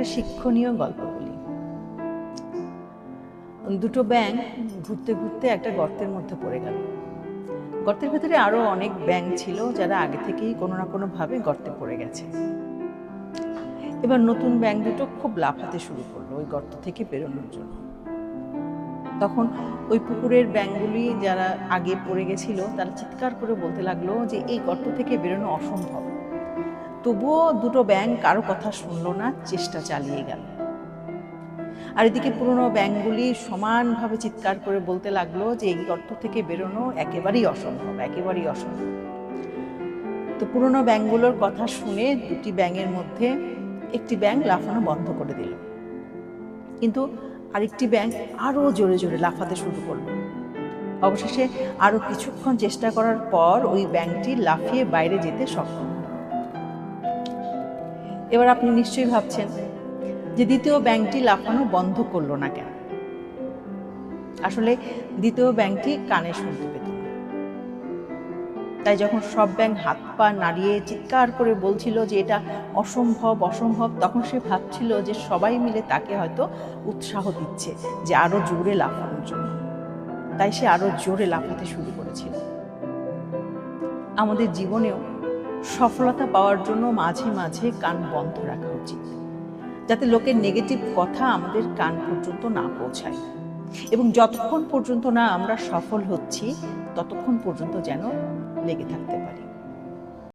একটা শিক্ষণীয় গল্প বলি। দুটো ব্যাঙ ঘুরতে ঘুরতে একটা গর্তের মধ্যে পড়ে গেল। গর্তের ভেতরে আরও অনেক ব্যাঙ ছিল যারা আগে থেকেই কোনো না কোনো ভাবে গর্তে পড়ে গেছে। এবার নতুন ব্যাঙ দুটো খুব লাফাতে শুরু করল ওই গর্ত থেকে বেরোনোর জন্য। তখন ওই পুকুরের ব্যাঙগুলি যারা আগে পড়ে গেছিল তারা চিৎকার করে বলতে লাগল যে, এই গর্ত থেকে বেরোনো অসম্ভব। তবুও দুটো ব্যাংক কারও কথা শুনল না, চেষ্টা চালিয়ে গেল। আর এদিকে পুরনো ব্যাঙগুলি সমানভাবে চিৎকার করে বলতে লাগল যে এই অর্থ থেকে বেরোনো একেবারেই অসম্ভব একেবারেই অসম্ভব। তো পুরনো ব্যাঙগুলোর কথা শুনে দুটি ব্যাংকের মধ্যে একটি ব্যাংক লাফানো বন্ধ করে দিল। কিন্তু আরেকটি ব্যাংক আরও জোরে জোরে লাফাতে শুরু করল। অবশেষে আরও কিছুক্ষণ চেষ্টা করার পর ওই ব্যাংকটি লাফিয়ে বাইরে যেতে সক্ষম। এবার আপনি নিশ্চয়ই ভাবছেন যে দ্বিতীয় ব্যাংকটি লাফানো বন্ধ করল না কেন? আসলে দ্বিতীয় ব্যাংকটি কানে শুনতে পেত তাই যখন সব ব্যাংক হাত পা নাড়িয়ে চিৎকার করে বলছিল যে এটা অসম্ভব অসম্ভব, তখন সে ভাবছিল যে সবাই মিলে তাকে হয়তো উৎসাহ দিচ্ছে যে আরও জোরে লাফানোর জন্য। তাই সে আরও জোরে লাফাতে শুরু করেছিল। আমাদের জীবনেও সফলতা পাওয়ার জন্য মাঝে মাঝে কান বন্ধ রাখা উচিত, যাতে লোকের নেগেটিভ কথা আমাদের কান পর্যন্ত না পৌঁছায়। এবং যতক্ষণ পর্যন্ত না আমরা সফল হচ্ছি, ততক্ষণ পর্যন্ত যেন লেগে থাকতে পারি।